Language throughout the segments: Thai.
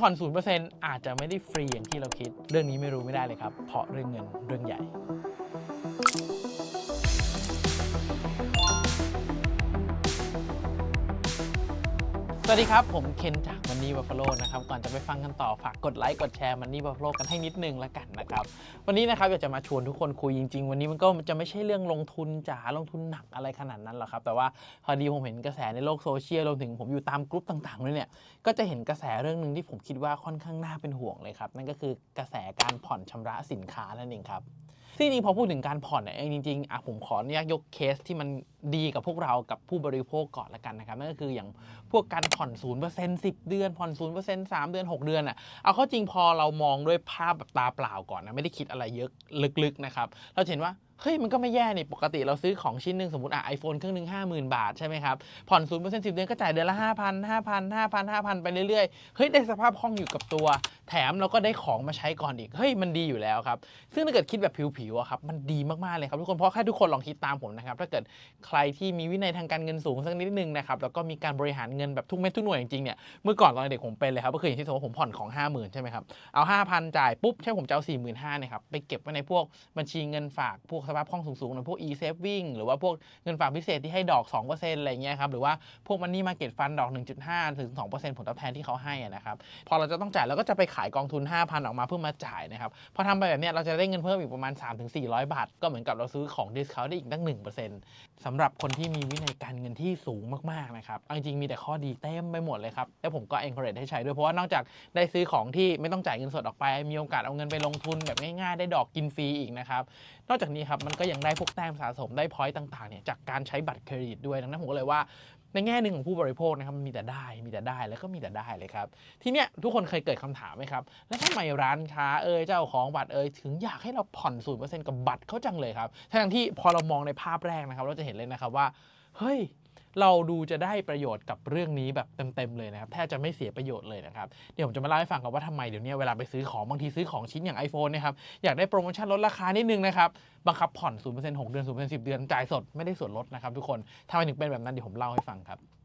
ผ่อน 0%อาจจะไม่ได้ฟรีอย่างที่เราคิด เรื่องนี้ไม่รู้ไม่ได้เลยครับ เพราะเรื่องเงินเรื่องใหญ่ สวัสดีครับ ผมเคนจากมันนี่บัฟฟาโลนะครับ ก่อนจะไปฟังกันต่อฝากกดไลค์กดแชร์มันนี่บัฟฟาโลกันให้นิดนึงละกันนะครับ วันนี้นะครับอยากจะมาชวนทุกคนคุยจริง ๆ วันนี้มันก็จะไม่ใช่เรื่องลงทุนจ๋าลงทุนหนักอะไรขนาดนั้นหรอกครับ แต่ว่าพอดีผมเห็นกระแสในโลกโซเชียลรวมถึงผมอยู่ตามกลุ่มต่างๆด้วยเนี่ยก็จะเห็นกระแสเรื่องหนึ่งที่ผมคิดว่าค่อนข้างน่าเป็นห่วงเลยครับ นั่นก็คือกระแสการผ่อนชำระสินค้านั่นเองครับซึ่จริงพอพูดถึงการผ่อนเนี่ยจริงๆอะผมขออนุญาตยกเคสที่มันดีกับพวกเรากับผู้บริโภคก่อนละกันนะครับนั่นก็คืออย่างพวกการผ่อนศูนย์เซ็นต์สิบเดือน ผ่อนศูนย์เปอร์เซ็นต์สามเดือนหกเดือนอะเอาเข้าจริงพอเรามองด้วยภาพแบบตาเปล่าก่อนนะไม่ได้คิดอะไรเยอะลึกๆนะครับเราเห็นว่า เฮ้ยมันก็ไม่แย่นี่ปกติเราซื้อของชิ้นหนึ่งสมมติอะไอโฟนเครื่องหนึ่งห้าหมื่นบาทใช่ไหมครับ ผ่อน0% 10เปอร์เซ็นต์สิบเดือนก็จ่ายเดือนละ5,000 5,000 5,000 5,000ไปเรื่อยๆ เฮ้ย ได้สภาพคล่องอยู่กับตัว แถมเราก็ได้ของมาใช้ก่อนอีก เฮ้ย มันดีอยู่แล้วครับ ซึ่งถ้าเกิดคิดแบบผิวๆอะครับ มันดีมากๆเลยครับทุกคน เพราะแค่ทุกคนลองคิดตามผมนะครับ ถ้าเกิดใครที่มีวินัยทางการเงินสูงสักนิดนึงนะครับ แล้วก็มีการบริหารเงินแบบทุกเม็ดทุกหน่วยจริงๆเนี่ย เมื่อก่อนตอนเด็กผมเป็นเลยครับ ก็คืออย่างที่สมมติผมผ่อนของ5 0,000ใช่ไหมครับ เอา5,000จ่ายปุ๊บใช่ผมจะเอา45,000นี่ยครับไปเก็บไว้ในพวกบัญชีเงินฝากพวกสภาพคล่องสูงๆหรือพวก e-saving หรือว่าพวกเงินฝากพิเศษที่ให้ดอก 2%อะไรเงี้ยครับหรือว่าพวก money market fund ดอก 1.5 ถึง 2%ผลตอบแทนที่เขาให้นะครับพอเราจะต้องจ่ายเราก็จะไปขายกองทุน 5,000 ออกมาเพื่อมาจ่ายนะครับพอทำไปแบบเนี้ยเราจะได้เงินเพิ่มอีกประมาณ 3-400 บาท ก็เหมือนกับเราซื้อของ discount ได้อีกตั้ง1%สำหรับคนที่มีวินัยการเงินที่สูงมากๆนะครับจริงๆมีแต่ข้อดีเต็มไปหมดเลยครับแล้วผมก็ encourage ให้ใช้ด้วยเพราะว่านอกจากได้ซื้อของที่ไม่ต้องจ่ายเงินสดออกไป มีโอกาสเอาเงินไปลงทุนแบบง่ายๆ ได้ดอกกินฟรีอีกนะครับ นอกจากนี้ครับมันก็ยังได้พวกแต้มสะสมได้พอยต์ต่างๆเนี่ยจากการใช้บัตรเครดิตด้วยดังนั้นผมก็เลยว่าในแง่หนึ่งของผู้บริโภคนะครับมันมีแต่ได้มีแต่ได้แล้วก็มีแต่ได้เลยครับ ทีเนี้ยทุกคนเคยเกิดคำถามไหมครับ แล้วทำไมร้านค้าเอ่ยเจ้าของบัตรเอ่ยถึงอยากให้เราผ่อนศูนย์เปอร์เซ็นต์กับบัตรเขาจังเลยครับทั้งที่พอเรามองในภาพแรกนะครับ เราจะเห็นเลยนะครับว่าเฮ้ย เราดูจะได้ประโยชน์กับเรื่องนี้แบบเต็มๆเลยนะครับแทบจะไม่เสียประโยชน์เลยนะครับเดี๋ยวผมจะมาเล่าให้ฟังกันว่าทำไมเดี๋ยวนี้เวลาไปซื้อของบางทีซื้อของชิ้นอย่าง iPhone นะครับอยากได้โปรโมชั่นลดราคานิดนึงนะครับบังคับผ่อน0% 6เดือน0% 10 เดือนจ่ายสดไม่ได้ส่วนลดนะครับทุกคนทำไมถึงเป็นแบบนั้นเดี๋ยวผมเล่าให้ฟังครับ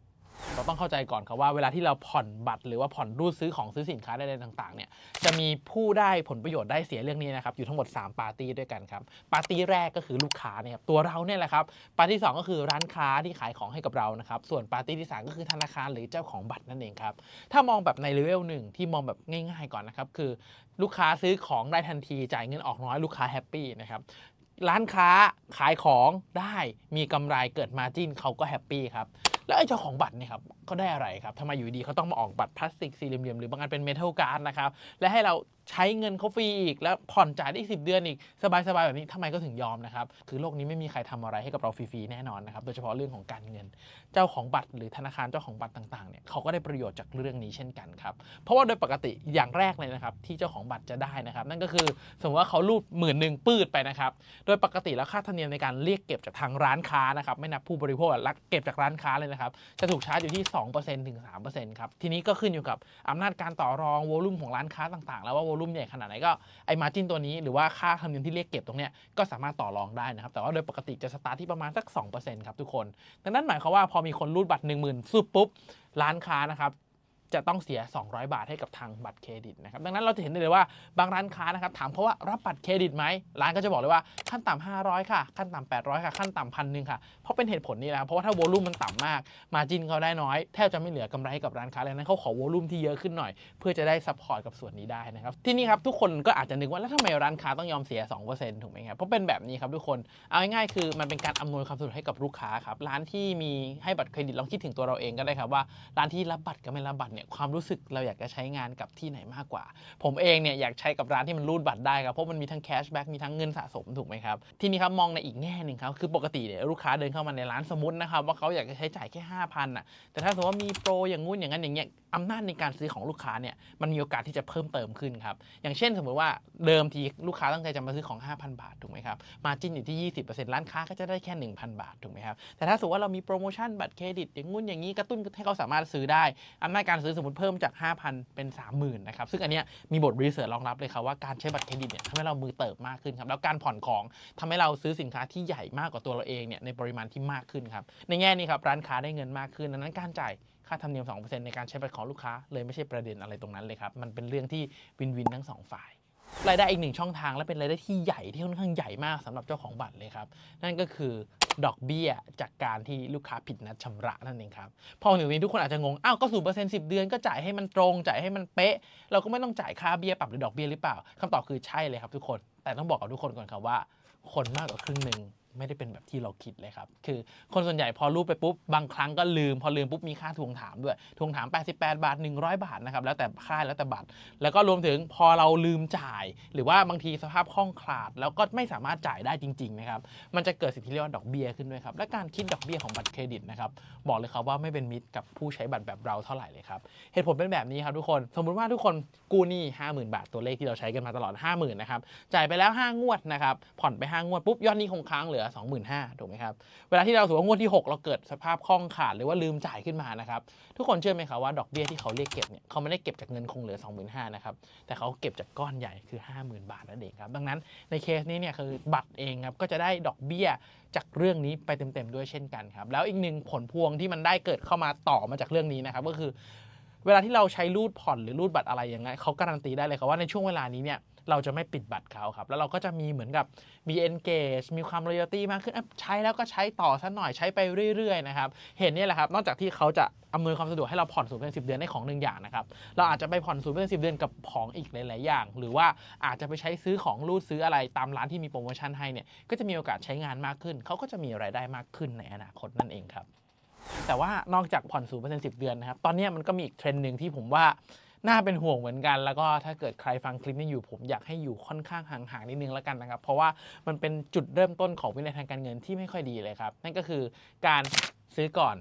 เราต้องเข้าใจก่อนครับว่าเวลาที่เราผ่อนบัตรหรือว่าผ่อนรูดซื้อของซื้อสินค้าใดๆต่างๆเนี่ยจะมีผู้ได้ผลประโยชน์ได้เสียเรื่องนี้นะครับอยู่ทั้งหมด 3 ปาร์ตี้ด้วยกันครับปาร์ตี้แรกก็คือลูกค้าเนี่ยครับตัวเราเนี่ยแหละครับปาร์ตี้สองก็คือร้านค้าที่ขายของให้กับเรานะครับส่วนปาร์ตี้ที่สามก็คือธนาคารหรือเจ้าของบัตรนั่นเองครับถ้ามองแบบในเลเวลหนึ่งที่มองแบบง่ายๆก่อนนะครับคือลูกค้าซื้อของได้ทันทีจ่ายเงินออกน้อยลูกค้าแฮปปี้นะครับร้านค้าขายของได้มีกำไรเกิดมาจิ้นเขาก็แฮปปี้ครับ แล้วไอ้เจ้าของบัตรเนี่ยครับเขาได้อะไรครับทำไมอยู่ดีเขาต้องมาออกบัตรพลาสติกสี่เหลี่ยมๆหรือบางอันเป็นเมทัลการ์ดนะครับและให้เราใช้เงินเขาฟรีอีก แล้วผ่อนจ่ายได้อีก10เดือนอีก สบายๆแบบนี้ทำไมก็ถึงยอมนะครับ คือโลกนี้ไม่มีใครทำอะไรให้กับเราฟรีๆแน่นอนนะครับโดยเฉพาะเรื่องของการเงิน เจ้าของบัตรหรือธนาคารเจ้าของบัตรต่างๆเนี่ยเขาก็ได้ประโยชน์จากเรื่องนี้เช่นกันครับเพราะว่าโดยปกติอย่างแรกเลยนะครับที่เจ้าของบัตรจะได้นะครับนั่นก็คือสมมติว่าเขารูดหมื่นหนึ่งปืดไปนะครับโดยปกติแล้วค่าธรรมเนียมในการเรียกเก็บจากทางร้านค้านะครับไม่นับผู้บริโภคอะรักเก็บจากร้านค้าเลยนะครับจะถูกชาร์จอยู่ที่2%ถึง3%ครับทีนี้ก็ขึ้นอยู่กับอำนาจการต่อรองโวลุ่มของร้านค้าต่างๆ แล้วว่าวลุ่มใหญ่ขนาดไหนก็ไอ้มาจินตัวนี้หรือว่าค่าธรรมเนียมที่เรียกเก็บตรงเนี้ยก็สามารถต่อรองได้นะครับ แต่ว่าโดยปกติจะสตาร์ทที่ประมาณสัก2%ครับทุกคน ดังนั้นหมายความว่าพอมีคนรูดบัตร 10,000ซื้อปุ๊บร้านค้านะครับ จะต้องเสีย 200 บาทให้กับทางบัตรเครดิตนะครับดังนั้นเราจะเห็นได้เลยว่าบางร้านค้านะครับถามเขาว่ารับบัตรเครดิตไหมร้านก็จะบอกเลยว่าขั้นต่ำ500 ค่ะ ขั้นต่ำ800 ค่ะ ขั้นต่ำพันหนึ่งค่ะ เพราะเป็นเหตุผลนี้และครับเพราะว่าถ้าโวลุ่มมันต่ำมาก มาจินเขาได้น้อย แทบจะไม่เหลือกำไรให้กับร้านค้าเลยนั้นเขาขอโวลุ่มที่เยอะขึ้นหน่อย เพื่อจะได้ซัพพอร์ตกับส่วนนี้ได้นะครับที่นี่ครับทุกคนก็อาจจะนึกว่าแล้วทำไมร้านค้าต้องยอมเสีย 2%ถูกไหมครับเพราะเป็นแบบนี้ครับทุกคนเอาง่ายๆคือมันเป็นการอำนวยความสะดวกให้กับลูกค้าครับร้านที่มีให้บัตรเครดิตลองคิดถึงตัวเราเองก็ได้ครับว่าร้านที่รับบัตรกับไม่รับบัตรเนี่ยความรู้สึกเราอยากจะใช้งานกับที่ไหนมากกว่า ผมเองเนี่ยอยากใช้กับร้านที่มันรูดบัตรได้ครับเพราะมันมีทั้งแคชแบ็กมีทั้งเงินสะสมถูกไหมครับทีนี้ครับมองในอีกแง่หนึ่งครับคือปกติเนี่ยลูกค้าเดินเข้ามาในร้านสมมตินะครับว่าเขาอยากจะใช้จ่ายแค่5,000อะแต่ถ้าสมมติว่ามีโปรอย่างงู้นอย่างนั้นอย่างเงี้ย อำนาจในการซื้อของลูกค้าเนี่ยมันมีโอกาสที่จะเพิ่มเติมขึ้นครับ อย่างเช่นสมมติว่าเดิมทีลูกค้าตั้งใจจะมาซื้อของ 5,000 บาทถูกไหมครับมาจิ้นอยู่ที่ 20%ร้านค้าก็จะได้แค่ 1,000 บาทถูกไหมครับแต่ถ้าสมมติว่าเรามีโปรโมชั่นบัตรเครดิตอย่างงู้นอย่างนี้กระตุ้นให้เขาสามารถซื้อได้อำนาจการซื้อสมมติเพิ่มจาก 5,000 เป็น 30,000นะครับซึ่งอันเนี้ยมีบทรีเสิร์ชรองรับเลยครับว่าการใช้บัตรเครดิตเนี่ยทำให้เรามือเติบมากขึ้นครับแล้วการผ่อนของทำให้เราซื้อสินค้าที่ใหญ่มากกว่าตัวเราเองเนี่ยในปริมาณที่มากขึ้นครับในแง่นี้ครับร้านค้าได้เงินมากขึ้นดังนั้นการจ่ายค่าธรรมเนียม 2%ในการใช้บัตรของลูกค้า เลยไม่ใช่ประเด็นอะไรตรงนั้นเลยครับ มันเป็นเรื่องที่วินวินทั้งสองฝ่ายรายได้อีกหนึ่งช่องทางและเป็นรายได้ที่ใหญ่ที่ค่อนข้างใหญ่มากสำหรับเจ้าของบัตรเลยครับ นั่นก็คือดอกเบี้ยจากการที่ลูกค้าผิดนัดชำระนั่นเองครับ พอถึงนี้ทุกคนอาจจะงง อ้าวก็ศูนเปอร์เซ็นต์สิบเดือนก็จ่ายให้มันตรง จ่ายให้มันเป๊ะ เราก็ไม่ต้องจ่ายค่าเบี้ยปรับหรือดอกเบี้ยหรือเปล่าคำตอบคือใช่เลยครับทุกคน แต่ต้องบอกกับทุกคนก่อนครับว่า คนมากกว่าครึ่งหนึ่ง ไม่ได้เป็นแบบที่เราคิดเลยครับ คือคนส่วนใหญ่พอรูปไปปุ๊บบางครั้งก็ลืม พอลืมปุ๊บมีค่าทวงถามด้วย ทวงถาม 88 บาท 100 บาทนะครับ แล้วแต่ค่ายแล้วแต่บัตร แล้วก็รวมถึงพอเราลืมจ่าย หรือว่าบางทีสภาพคล่องคลาด แล้วก็ไม่สามารถจ่ายได้จริงๆนะครับ มันจะเกิดสิ่งที่เรียกว่าดอกเบี้ยขึ้นด้วยครับ และการคิดดอกเบี้ยของบัตรเครดิตนะครับ บอกเลยครับว่าไม่เป็นมิตรกับผู้ใช้บัตรแบบเราเท่าไหร่เลยครับ เหตุผลเป็นแบบนี้ครับทุกคน สมมุติว่าทุกคนกู้หนี้50,000 บาทตัวเลขที่เราใช้กันมาตลอด 50,000นะครับ จ่ายไปแล้ว 5 งวดนะครับ ผ่อนไป 5 งวดปุ๊บยอดหนี้คงค้างเหลือือ 25,000ถูกไหมครับ เวลาที่เราถือว่างวดที่ 6 เราเกิดสภาพคล่องขาดหรือว่าลืมจ่ายขึ้นมานะครับ ทุกคนเชื่อไหมครับว่าดอกเบี้ยที่เขาเรียกเก็บเนี่ยเขาไม่ได้เก็บจากเงินคงเหลือ 25,000นะครับ แต่เขาเก็บจากก้อนใหญ่คือ 50,000 บาทนั่นเองครับ ดังนั้นในเคสนี้เนี่ยคือบัตรเองครับก็จะได้ดอกเบี้ยจากเรื่องนี้ไปเต็มๆด้วยเช่นกันครับ แล้วอีกหนึ่งผลพวงที่มันได้เกิดเข้ามาต่อมาจากเรื่องนี้นะครับก็คือ เวลาที่เราใช้รูดผ่อนหรือรูดบัตรอะไรอย่างเงี้ยเขาการันตีได้เลยครับว่าในช่วงเวลานี้เนี่ย เราจะไม่ปิดบัตรเขาครับ แล้วเราก็จะมีเหมือนกับมี engage มีความ loyalty มากขึ้นใช้แล้วก็ใช้ต่อสักหน่อยใช้ไปเรื่อยๆนะครับเห็นนี่แหละครับนอกจากที่เขาจะอำนวยความสะดวกให้เราผ่อนศูนย์เป็นสิเดือนได้ของหนึ่งอย่างนะครับเราอาจจะไปผ่อนศูนย์เป็นสิเดือนกับของอีกหลาย ๆ อย่าง หรือว่าอาจจะไปใช้ซื้อของรูดซื้ออะไรตามร้านที่มีโปรโมชั่นให้เนี่ยก็จะมีโอกาสใช้งานมากขึ้น เขาก็จะมีรายได้มากขึ้นในอนาคตนั่นเองครับแต่ว่านอกจากผ่อนศูนย์เปอร์เซ็นต์สิเดือนนะครับตอนนี้มันก็มีอีกเทรนด์หนึ่งที่ผมว่า น่าเป็นห่วงเหมือนกัน แล้วก็ถ้าเกิดใครฟังคลิปนี้อยู่ผมอยากให้อยู่ค่อนข้างห่างๆนิดนึงแล้วกันนะครับ เพราะว่ามันเป็นจุดเริ่มต้นของวินัยทางการเงินที่ไม่ค่อยดีเลยครับ นั่นก็คือการซื้อก่อน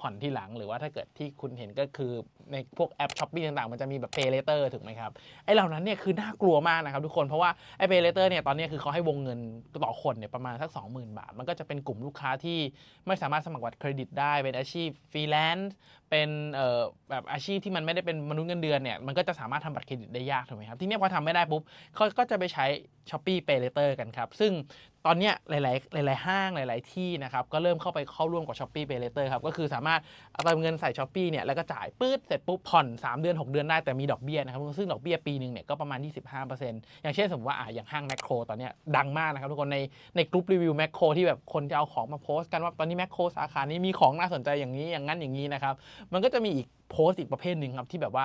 ผ่อนที่หลังหรือว่าถ้าเกิดที่คุณเห็นก็คือในพวกแอปช้อปปี้ต่างๆ มันจะมีแบบ pay later ถูกไหมครับไอ้เหล่านั้นเนี่ยคือน่ากลัวมากนะครับทุกคนเพราะว่าไอ้ pay later เนี่ยตอนนี้คือเขาให้วงเงินต่อคนเนี่ยประมาณสัก 20,000 บาท มันก็จะเป็นกลุ่มลูกค้าที่ไม่สามารถสมัครบัตรเครดิตได้เป็นอาชีพฟรีแลนซ์เป็นเอ่อแบบอาชีพที่มันไม่ได้เป็นมนุษย์เงินเดือนเนี่ยมันก็จะสามารถทำบัตรเครดิตได้ยากถูกไหมครับทีเนี้ยพอทำไม่ได้ปุ๊บเขาก็จะไปใช้ s h o p e e Pay Later กันครับซึ่งตอนเนี้ยหลาย ๆ หลาย ๆ ห้างหลาย ๆ ที่นะครับก็เริ่มเข้าไปเข้าร่วมกับ s h o p e e Pay Later ครับก็คือสามารถเอาเติมเงินใส่ s h o p e e เนี่ยแล้วก็จ่ายปื๊ดเสร็จปุ๊บผ่อน 3 เดือน 6 เดือนได้แต่มีดอกเบี้ยนะครับซึ่งดอกเบี้ยปีหนึ่งเนี่ยก็ประมาณ 25%อย่างเช่นสมมติว่าอะอย่างห้างแมคโครตอนเนี้ยดังมากนะครับทุกคนในในกลุ่มรีวิวแมคโครที่แบบคนจะเอาของมาโพสต์กันว่าตอนนี้แมคโครสาขานี้มีของน่าสนใจอย่างนี้อย่างนั้นอย่างนี้นะครับมันก็จะมีอีกโพสต์อีกประเภทหนึ่งครับที่แบบว่า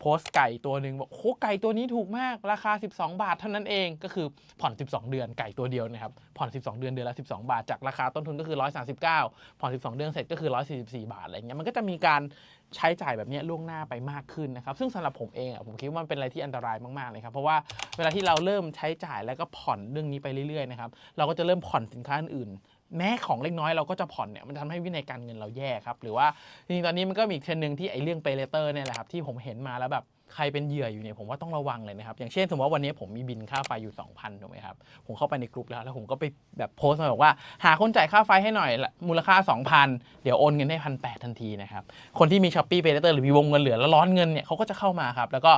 โพสต์ไก่ตัวหนึ่งบอกโอ้ไก่ตัวนี้ถูกมากราคา 12 บาทเท่านั้นเองก็คือผ่อน 12 เดือนไก่ตัวเดียวนะครับผ่อน 12 เดือนเดือนละ 12 บาท จากราคาต้นทุนก็คือ 139 ผ่อน 12 เดือนเสร็จก็คือ 144 บาทอะไรเงี้ยมันก็จะมีการใช้จ่ายแบบนี้ล่วงหน้าไปมากขึ้นนะครับ ซึ่งสำหรับผมเองอะผมคิดว่ามันเป็นอะไรที่อันตรายมากๆเลยครับ เพราะว่าเวลาที่เราเริ่มใช้จ่ายแล้วก็ผ่อนเรื่องนี้ไปเรื่อยๆนะครับ เราก็จะเริ่มผ่อนสินค้าอื่น แม้ของเล็กน้อยเราก็จะผ่อนเนี่ยมันทำให้วินัยการเงินเราแย่ครับหรือว่าจริงๆตอนนี้มันก็มีอีกเทรนด์หนึ่งที่ไอ้เรื่องเปเลเตอร์เนี่ยแหละครับที่ผมเห็นมาแล้วแบบ ใครเป็นเหยื่ออยู่เนี่ยผมว่าต้องระวังเลยนะครับ อย่างเช่นสมมติว่าวันนี้ผมมีบินค่าไฟอยู่ 2,000ถูกไหมครับ ผมเข้าไปในกลุ่มแล้ว แล้วผมก็ไปแบบโพสต์มาบอกว่า หาคนจ่ายค่าไฟให้หน่อยมูลค่า 2,000 เดี๋ยวโอนเงินให้พันแทันทีนะครับ คนที่มี s h อ p e e Pay Later หรือมีวงเงินเหลือแล้วร้อนเงินเนี่ยเขาก็จะเข้ามาครับ แล้วก็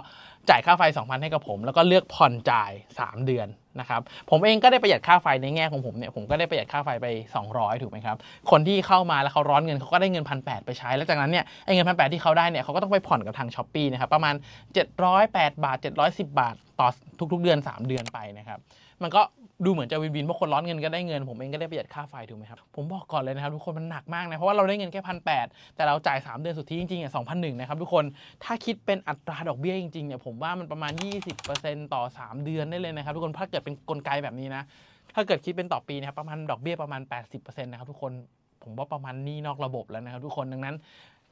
จ่ายค่าไฟ 2,000 ให้กับผม แล้วก็เลือกผ่อนจ่าย 3 เดือนนะครับผมเองก็ได้ประหยัดค่าไฟในแง่ของผมเนี่ยผมก็ได้ประหยัดค่าไฟไป 200 ถูกไหมครับ คนที่เข้ามาแล้วเขาร้อนเงินเขาก็ได้เงินพันแไปใช้ แล้วจากนั้นเนี่ยไอ้เงินพันแที่เขาได้เนี่ยเขาก็ต้องไปผ่อนกับทางช้อปปีนะครับประมาณ708 บาท 710 บาท ต่อทุกๆ เดือน 3 เดือนไปนะครับ มันก็ดูเหมือนจะวินวินเพราะคนร้อนเงินก็ได้เงิน ผมเองก็ได้ประหยัดค่าไฟถูกไหมครับ ผมบอกก่อนเลยนะครับ ทุกคนมันหนักมากนะ เพราะว่าเราได้เงินแค่พันแแต่เราจ่าย 3 เดือนสุดทธิจริงๆอะ2,001นะครับทุกคนถ้าคิดเป็นอัตราดอกเบี้ยจริงๆเนี่ยผมว่ามันประมาณ 20%ต่อ 3 เดือนได้เลยนะครับทุกคนถ้าเกิดเป็นกลไกแบบนี้นะถ้าเกิดคิดเป็นต่อปีนะครับประมาณดอกเบี้ยประมาณ 80%นะครับทุกคนผมว่าประมาณนี้นอกระบบแล้วนะครับทุกคนดังนั้น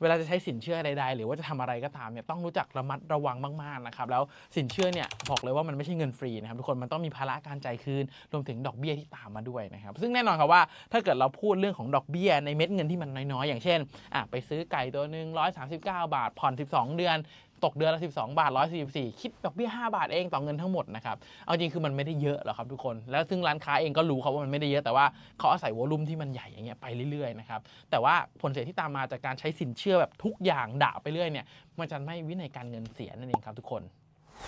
เวลาจะใช้สินเชื่อใดๆ หรือว่าจะทำอะไรก็ตามเนี่ยต้องรู้จักระมัดระวังมากๆนะครับแล้วสินเชื่อเนี่ยบอกเลยว่ามันไม่ใช่เงินฟรีนะครับทุกคนมันต้องมีภาระการจ่ายคืนรวมถึงดอกเบี้ยที่ตามมาด้วยนะครับซึ่งแน่นอนครับว่าถ้าเกิดเราพูดเรื่องของดอกเบี้ยในเม็ดเงินที่มันน้อยๆ อย่างเช่นอะไปซื้อไก่ตัวหนึ่ง139 บาทผ่อน 12 เดือน ตกเดือนละ 12 บาท 144 คิดดอกเบี้ย 5 บาทเองต่อเงินทั้งหมดนะครับ เอาจริงคือมันไม่ได้เยอะหรอกครับทุกคน แล้วซึ่งร้านค้าเองก็รู้ครับว่ามันไม่ได้เยอะ แต่ว่าเขาอาศัยวอลุ่มที่มันใหญ่อย่างเงี้ยไปเรื่อยๆนะครับ แต่ว่าผลเสียที่ตามมาจากการใช้สินเชื่อแบบทุกอย่างด่าไปเรื่อยเนี่ย มันจะไม่วินัยการเงินเสียนั่นเองครับทุกคน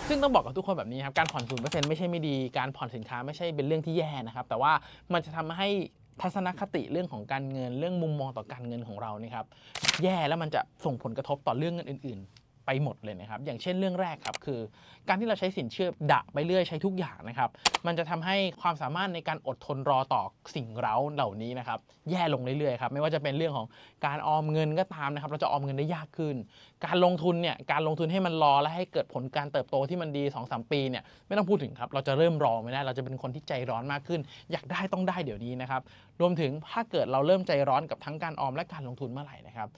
ซึ่งต้องบอกกับทุกคนแบบนี้ครับ การผ่อน0%ไม่ใช่ไม่ดี การผ่อนสินค้าไม่ใช่เป็นเรื่องที่แย่นะครับ แต่ว่ามันจะทำให้ทัศนคติเรื่องของการเงิน เรื่องมุมมองต่อการเงินของเรานี่ครับ แย่แล้วมันจะส่งผลกระทบต่อเรื่องเงินอื่น ไปหมดเลยนะครับ อย่างเช่นเรื่องแรกครับคือ การที่เราใช้สินเชื่อดะไปเรื่อยใช้ทุกอย่างนะครับ มันจะทำให้ความสามารถในการอดทนรอต่อสิ่งเร้าเหล่านี้นะครับ แย่ลงเรื่อยๆครับไม่ว่าจะเป็นเรื่องของการออมเงินก็ตามนะครับ เราจะออมเงินได้ยากขึ้น การลงทุนเนี่ยการลงทุนให้มันรอและให้เกิดผลการเติบโตที่มันดี2-3ปีเนี่ยไม่ต้องพูดถึงครับเราจะเริ่มรอไม่ได้เราจะเป็นคนที่ใจร้อนมากขึ้น อยากได้ต้องได้เดี๋ยวนี้นะครับรวมถึงถ้าเกิดเราเริ่มใจร้อนกับทั้งการออมและการลงทุนเมื่อไหร่นะครับ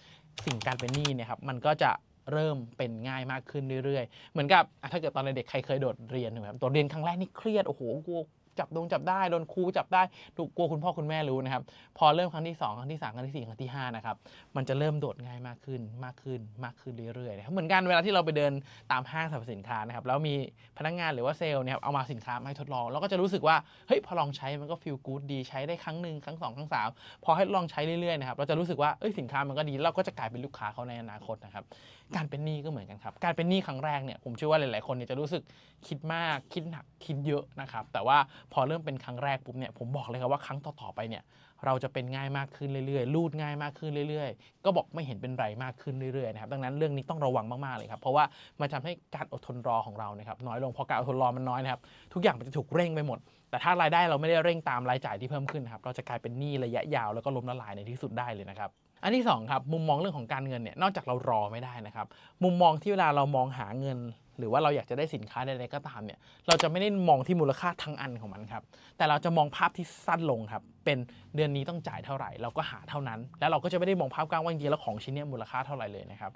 สิ่งการเป็นหนี้เนี่ยครับมันก็จะ เริ่มเป็นง่ายมากขึ้นเรื่อยๆ เหมือนกับถ้าเกิดตอนเด็กใครเคยโดดเรียนถูกไหมครับตัวเรียนครั้งแรกนี่เครียดโอ้โหกลัวจับดงจับได้โดนครูจับได้ดูกลัวคุณพ่อคุณแม่รู้นะครับ พอเริ่มครั้งที่ 2 ครั้งที่ 3 ครั้งที่ 4 ครั้งที่ 5 นะครับ มันจะเริ่มโดดง่ายมากขึ้นมากขึ้นมากขึ้นเรื่อยๆนะครับเหมือนกันเวลาที่เราไปเดินตามห้างสรรพสินค้านะครับแล้วมีพนักงานหรือว่าเซลล์เนี่ยครับเอามาสินค้ามาให้ทดลองเราก็จะรู้สึกว่าเฮ้ยพอลองใช้มันก็ฟีลกู๊ดดีใช้ได้ครั้งหนึ่งครั้งสองครั้งสามพอให้ลองใช้เรื่อยๆนะครับเราจะรู้สึกว่าเอ้ยสินค้ามันก็ดีเราก็จะกลายเป็นลูกค้าเขาในอนาคตนะครับ การเป็นหนี้ก็เหมือนกันครับ การเป็นหนี้ครั้งแรกเนี่ยผมเชื่อว่าหลาย ๆ คนเนี่ยจะรู้สึกคิดมากคิดหนักคิดเยอะนะครับ แต่ว่าพอเริ่มเป็นครั้งแรกปุ๊บเนี่ยผมบอกเลยครับว่าครั้งต่อ ๆ ไปเนี่ยเราจะเป็นง่ายมากขึ้นเรื่อยๆรูดง่ายมากขึ้นเรื่อย ๆ ก็บอกไม่เห็นเป็นไรมากขึ้นเรื่อย ๆ นะครับ ดังนั้นเรื่องนี้ต้องระวังมาก ๆ เลยครับ เพราะว่ามันทำให้การอดทนรอของเรานะครับน้อยลงพอการอดทนรอมันน้อยนะครับทุกอย่างมันจะถูกเร่งไปหมด แต่ถ้ารายได้เราไม่ได้เร่งตามรายจ่ายที่เพิ่มขึ้นนะครับเราจะกลายเป็นหนี้ระยะยาวแล้วก็ล้มละลายในที่สุดได้เลยนะครับ อันที่สองครับมุมมองเรื่องของการเงินเนี่ยนอกจากเรารอไม่ได้นะครับ มุมมองที่เวลาเรามองหาเงิน หรือว่าเราอยากจะได้สินค้าใดๆก็ตามเนี่ยเราจะไม่ได้มองที่มูลค่าทั้งอันของมันครับ แต่เราจะมองภาพที่สั้นลงครับ เป็นเดือนนี้ต้องจ่ายเท่าไหร่ เราก็หาเท่านั้น แล้วเราก็จะไม่ได้มองภาพกว้างว่าจริงๆแล้วของชิ้นนี้มูลค่าเท่าไหร่เลยนะครับ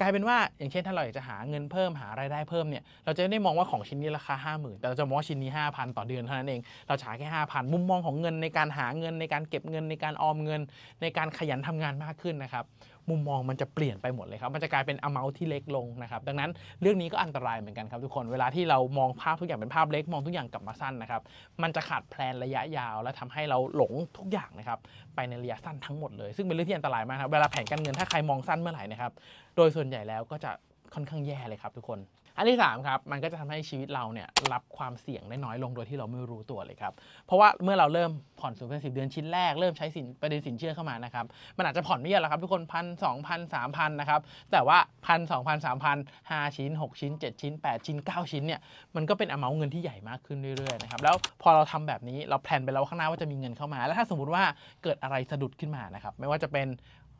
กลายเป็นว่าอย่างเช่นถ้าเราอยากจะหาเงินเพิ่มหารายได้เพิ่มเนี่ยเราจะไม่ได้มองว่าของชิ้นนี้ราคา 5 0,000 แต่เราจะมองว่าชิ้นนี้ 5,000 ต่อเดือนเท่านั้นเองเราจ่ายแค่5,000 มุมมองของเงินในการหาเงินในการเก็บเงินในการออมเงิน ในการขยันทำงานมากขึ้นนะครับ มุมมองมันจะเปลี่ยนไปหมดเลยครับ มันจะกลายเป็น amount ที่เล็กลงนะครับ ดังนั้นเรื่องนี้ก็อันตรายเหมือนกันครับทุกคน เวลาที่เรามองภาพทุกอย่างเป็นภาพเล็ก มองทุกอย่างกลับมาสั้นนะครับ มันจะขาดแพลนระยะยาว และทำให้เราหลงทุกอย่างนะครับไปในระยะสั้นทั้งหมดเลย ซึ่งเป็นเรื่องที่อันตรายมากครับ เวลาแผนการเงินถ้าใครมองสั้นเมื่อไหร่นะครับ โดยส่วนใหญ่แล้วก็จะค่อนข้างแย่เลยครับทุกคน อันที่3ครับมันก็จะทำให้ชีวิตเราเนี่ยรับความเสี่ยงได้น้อยลงโดยที่เราไม่รู้ตัวเลยครับเพราะว่าเมื่อเราเริ่มผ่อนศูนย์เป็นสิเดือนชิ้นแรกเริ่มใช้สินประเด็นสินเชื่อเข้ามานะครับมันอาจจะผ่อนไม่เยอะหรอกครับทุกคนพันสองพันสามพันนะครับแต่ว่าพันสองพันสามพันห้าชิ้น 6 ชิ้น 7 ชิ้น 8 ชิ้น 9 ชิ้นเนี่ยมันก็เป็นอ m o u n t เงินที่ใหญ่มากขึ้นเรื่อยๆนะครับแล้วพอเราทำแบบนี้เราแพลนไปแล้วว่าข้างหน้าว่าจะมีเงินเข้ามา แล้วถ้าสมมติว่าเกิดอะไรสะดุดขึ้นมานะครับไม่ว่าจะเป็น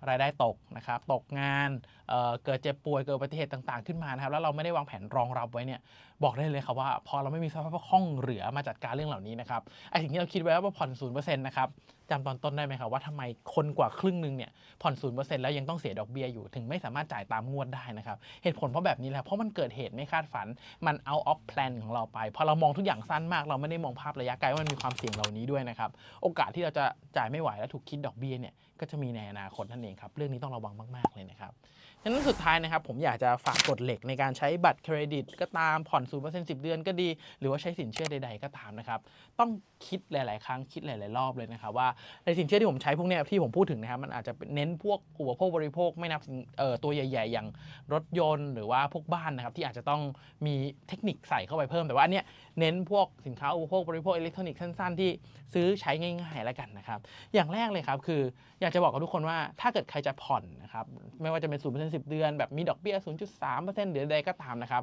รายได้ตกนะครับตกงานเเกิดเจ็บป่วยเกิดอุบัติเหตุต่างๆ ขึ้นมานะครับแล้วเราไม่ได้วางแผนรองรับไว้เนี่ยบอกได้เลยครับว่า พอเราไม่มีสภาพคล่องเหลือมาจัดการเรื่องเหล่านี้นะครับไอ้สิ่งที่เราคิดไว้ว่าผ่อนศูนย์เปอร์เซ็นต์นะครับจำตอนต้นได้ไหมครับว่าทำไมคนกว่าครึ่งหนึ่งเนี่ยผ่อนศูนย์เปอร์เซ็นต์แล้วยังต้องเสียดอกเบี้ยอยู่ถึงไม่สามารถจ่ายตามงวดได้นะครับเหตุผลเพราะแบบนี้แหละเพราะมันเกิดเหตุไม่คาดฝันมัน out of plan ของเราไปพอเรามองทุกอย่างสั้นมาก เราไม่ได้มองภาพระยะไกลว่ามันมีความเสี่ยงเหล่านี้ด้วยนะครับโอกาสที่เราจะจ่ายไม่ไหวและถูกคิดดอกเบี้ยเนี่ย ก็จะมีในอนาคตนั่นเองครับ เรื่องนี้ต้องระวังมากๆเลยนะครับฉะนั้นสุดท้ายนะครับ ผมอยากจะฝากกฎเหล็กในการใช้บัตรเครดิต ก็ตามผ่อน0% 10เดือนก็ดี หรือว่าใช้สินเชื่อใด ๆ ก็ตามนะครับ ต้องคิดหลาย ๆ ครั้งคิดหลาย ๆ รอบเลยนะครับ ว่าในสินเชื่อที่ผมใช้พวกนี้ที่ผมพูดถึงนะครับมันอาจจะเน้นพวกอุปโภคบริโภคไม่นับตัวใหญ่ ๆ อย่างรถยนต์ หรือว่าพวกบ้านนะครับที่อาจจะต้องมีเทคนิคใส่เข้าไปเพิ่มแต่ว่าอันเนี้ยเน้นพวกสินค้าอุปโภคบริโภคอิเล็กทรอนิกส์สั้น ๆ ที่ซื้อใช้ง่าย ๆ แล้วกันนะครับ อย่างแรกเลยครับคืออยากจะบอกกับทุกคนว่าถ้าเกิดใครจะผ่อนนะครับไม่ว่าจะเป็น0% 10 เดือนแบบมีดอกเบี้ย 0.3%หรือใดก็ตามนะครับ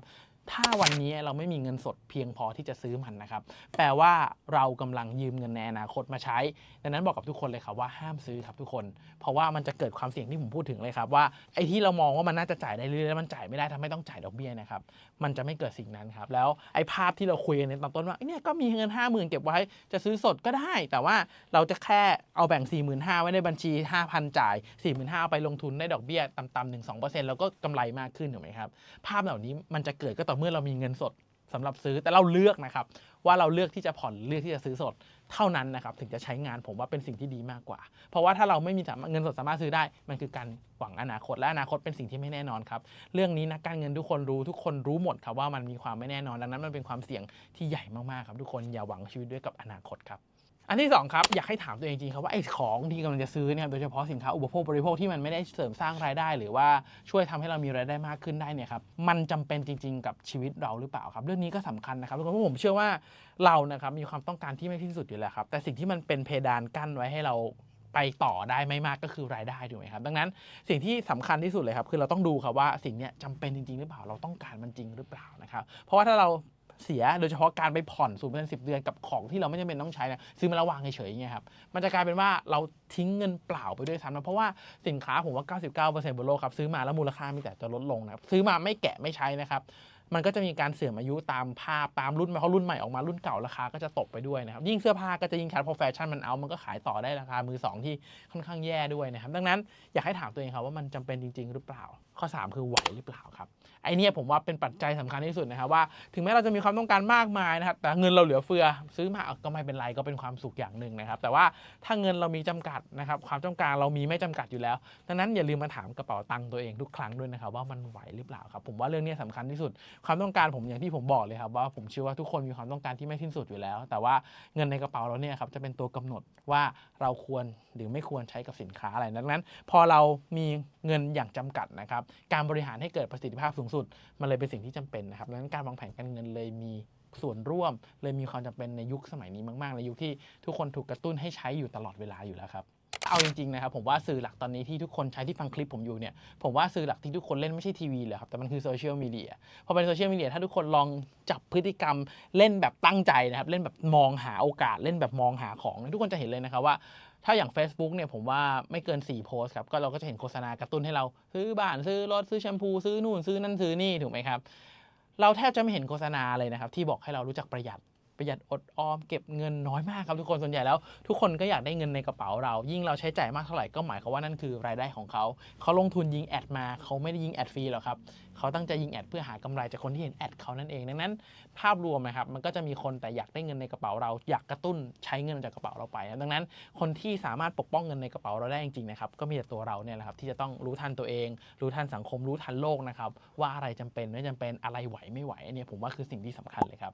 ถ้าวันนี้เราไม่มีเงินสดเพียงพอที่จะซื้อมันนะครับ แปลว่าเรากำลังยืมเงินในอนาคตมาใช้ ดังนั้นบอกกับทุกคนเลยครับว่าห้ามซื้อครับทุกคน เพราะว่ามันจะเกิดความเสี่ยงที่ผมพูดถึงเลยครับว่าไอ้ที่เรามองว่ามันน่าจะจ่ายได้เรื่อยๆแล้วมันจ่ายไม่ได้ทำให้ต้องจ่ายดอกเบี้ยนะครับ มันจะไม่เกิดสิ่งนั้นครับ แล้วไอ้ภาพที่เราคุยกันในตอนต้นว่าเนี่ยก็มีเงิน 5 0,000 เก็บไว้จะซื้อสดก็ได้ แต่ว่าเราจะแค่เอาแบ่ง 4 5 0 0 0ไว้ในบัญชี 5,000 จ่าย 4 5 0 0 0เอาไปลงทุนได้ดอกเบี้ยต่ำๆหนึ่งสองเปอร์เซ็นต์แล้วก็กำไรมากขึ้นถูกไหมครับภาพเหล่านี้มันจะเกิดก็ต่อเมื่อเรามีเงินสดสำหรับซื้อแต่เราเลือกนะครับ ว่าเราเลือกที่จะผ่อนเลือกที่จะซื้อสดเท่านั้นนะครับ ถึงจะใช้งานผมว่าเป็นสิ่งที่ดีมากกว่า เพราะว่าถ้าเราไม่มีเงินสดสามารถซื้อได้ มันคือการหวังอนาคตและอนาคตเป็นสิ่งที่ไม่แน่นอนครับ เรื่องนี้นักการเงินทุกคนรู้ทุกคนรู้หมดครับว่ามันมีความไม่แน่นอน ดังนั้นมันเป็นความเสี่ยงที่ใหญ่มากๆครับทุกคนอย่าหวังชีวิตด้วยกับอนาคตครับ อันที่สองครับอยากให้ถามตัวเองจริงๆครับว่าไอ้ของที่กำลังจะซื้อเนี่ยโดยเฉพาะสินค้าอุปโภคบริโภคที่มันไม่ได้เสริมสร้างรายได้ หรือว่าช่วยทำให้เรามีรายได้มากขึ้นได้เนี่ยครับมันจำเป็นจริง ๆ กับชีวิตเราหรือเปล่าครับ เรื่องนี้ก็สำคัญนะครับทุกคนเพราะผมเชื่อว่าเรานะครับมีความต้องการที่ไม่สิ้นสุดอยู่แล้วครับแต่สิ่งที่มันเป็นเพดานกั้นไว้ให้เราไปต่อได้ไม่มากก็คือรายได้ถูกไหมครับ ดังนั้นสิ่งที่สำคัญที่สุดเลยครับ คือเราต้องดูครับว่าสิ่งนี้จำเป็นจริง ๆ หรือเปล่าเราต้องการมันจริงหรือเปล่านะครับ เพราะว่าถ้าเรา เสียโดยเฉพาะการไปผ่อนศูนย์เป็นสิบเดือนกับของที่เราไม่จำเป็นต้องใช้นะซื้อมาระววางเฉยๆอย่างเงี้ยครับมันจะกลายเป็นว่าเราทิ้งเงินเปล่าไปด้วยซ้ำนะเพราะว่าสินค้าผมว่า 99%บนโลกครับซื้อมาแล้วมูลค่ามีแต่จะลดลงนะครับซื้อมาไม่แกะไม่ใช้นะครับ มันก็จะมีการเสื่อมอายุตามภาพตามรุ่นมาเพราะรุ่นใหม่ออกมารุ่นเก่าราคาก็จะตกไปด้วยนะครับยิ่งเสื้อผ้าก็จะยิ่งชัดเพราะแฟชั่นมันเอามันก็ขายต่อได้ราคามือสองที่ค่อนข้างแย่ด้วยนะครับดังนั้นอยากให้ถามตัวเองครับว่ามันจำเป็นจริง ๆ หรือเปล่า ข้อ 3 คือไหวหรือเปล่าครับไอเนี่ยผมว่าเป็นปัจจัยสำคัญที่สุดนะครับว่าถึงแม้เราจะมีความต้องการมากมายนะครับแต่เงินเราเหลือเฟือซื้อมาก็ไม่เป็นไรก็เป็นความสุขอย่างหนึ่งนะครับ แต่ว่าถ้าเงินเรามีจำกัดนะครับความต้องการเรามีไม่จำกัดอยู่แล้วดังนั้นอย่าลืมมาถามกระเป๋าตังค์ตัวเองทุกครั้งด้วยนะครับว่ามันไหวหรือเปล่าครับผมว่าเรื่องนี้สำคัญที่สุดความต้องการผมอย่างที่ผมบอกเลยครับว่าผมเชื่อว่าทุกคนมีความต้องการที่ไม่สิ้นสุดอยู่แล้ว แต่ว่าเงินในกระเป๋าเราเนี่ยครับจะเป็นตัวกำหนดว่าเราควรหรือไม่ควรใช้กับสินค้าอะไรดังนั้น พอเรามีเงินอย่างจำกัดนะครับการบริหารให้เกิดประสิทธิภาพสูงสุด มันเลยเป็นสิ่งที่จำเป็นนะครับดังนั้นการวางแผนการเงินเลยมีส่วนร่วม เลยมีความจำเป็นในยุคสมัยนี้มากๆในยุคที่ทุกคนถูกกระตุ้นให้ใช้อยู่ตลอดเวลาอยู่แล้วครับ เอาจริงๆนะครับผมว่าสื่อหลักตอนนี้ที่ทุกคนใช้ที่ฟังคลิปผมอยู่เนี่ยผมว่าสื่อหลักที่ทุกคนเล่นไม่ใช่ทีวีเลยครับแต่มันคือโซเชียลมีเดียพอเป็นโซเชียลมีเดียถ้าทุกคนลองจับพฤติกรรมเล่นแบบตั้งใจนะครับเล่นแบบมองหาโอกาสเล่นแบบมองหาของทุกคนจะเห็นเลยนะครับว่าถ้าอย่าง Facebook เนี่ยผมว่าไม่เกิน 4 โพสครับก็เราก็จะเห็นโฆษณากระตุ้นให้เราซื้อบ้านซื้อรถซื้อแชมพูซื้อนู่นซื้อนั่นซื้อนี่ถูกไหมครับเราแทบจะไม่เห็นโฆษณาเลยนะครับที่บอกให้เรารู้จักประหยัด ประหยัดอดออมเก็บเงินน้อยมากครับทุกคนส่วนใหญ่แล้ว ทุกคนก็อยากได้เงินในกระเป๋าเรา ยิ่งเราใช้จ่ายมากเท่าไหร่ก็หมายความว่านั่นคือรายได้ของเขา เขาลงทุนยิงแอดมา เขาไม่ได้ยิงแอดฟรีหรอกครับเขาตั้งใจยิงแอดเพื่อหากำไรจากคนที่เห็นแอดเขานั่นเองดังนั้น ภาพรวมนะครับมันก็จะมีคนแต่อยากได้เงินในกระเป๋าเรา อยากกระตุ้นใช้เงินจากกระเป๋าเราไป ดังนั้น คนที่สามารถปกป้องเงินในกระเป๋าเราได้จริงๆนะครับก็มีแต่ตัวเราเนี่ยแหละครับที่จะต้องรู้ทันตัวเอง รู้ทันสังคมรู้ทันโลกนะครับว่าอะไรจำเป็นไม่จำเป็นอะไรไหวไม่ไหวอันเนี้ยผมว่าคือสิ่งที่สำคัญเลยครับ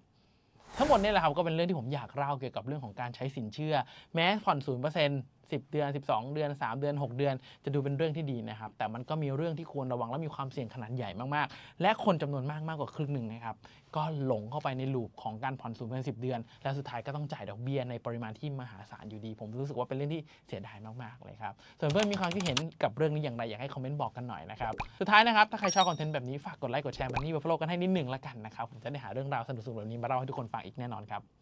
ทั้งหมดเนี่ยแหละครับก็เป็นเรื่องที่ผมอยากเล่าเกี่ยวกับเรื่องของการใช้สินเชื่อ แม้ผ่อนศูนย์เปอร์เซ็นต์สิเดือน 12 เดือน 3 เดือน 6 เดือน จะดูเป็นเรื่องที่ดีนะครับ แต่มันก็มีเรื่องที่ควรระวังและมีความเสี่ยงขนาดใหญ่มากๆ และคนจำนวนมากมากกว่าครึ่งหนึ่งนะครับ ก็หลงเข้าไปในลูปของการผ่อนศูนย์เป็นสิเดือน แล้วสุดท้ายก็ต้องจ่ายดอกเบี้ยในปริมาณที่มหาศาลอยู่ดี ผมรู้สึกว่าเป็นเรื่องที่เสียดายมากๆเลยครับ ส่วนเพื่อนมีความคิดเห็นกับเรื่องนี้อย่างไรอยากให้คอมเมนต์บอกกันหน่อยนะครับ สุดท้ายนะครับถ้าใครชอบคอนเทนต์แบบนี้ฝากกดไลค์กดแชร์มันนี่เบฟโลกันให้นิดหนึ่งละกันนะครับผมจะได้หาเรื่องราวสนุกๆแบบนี้มาเล่าให้ทุกคนฟังอีกแน่นอนครับ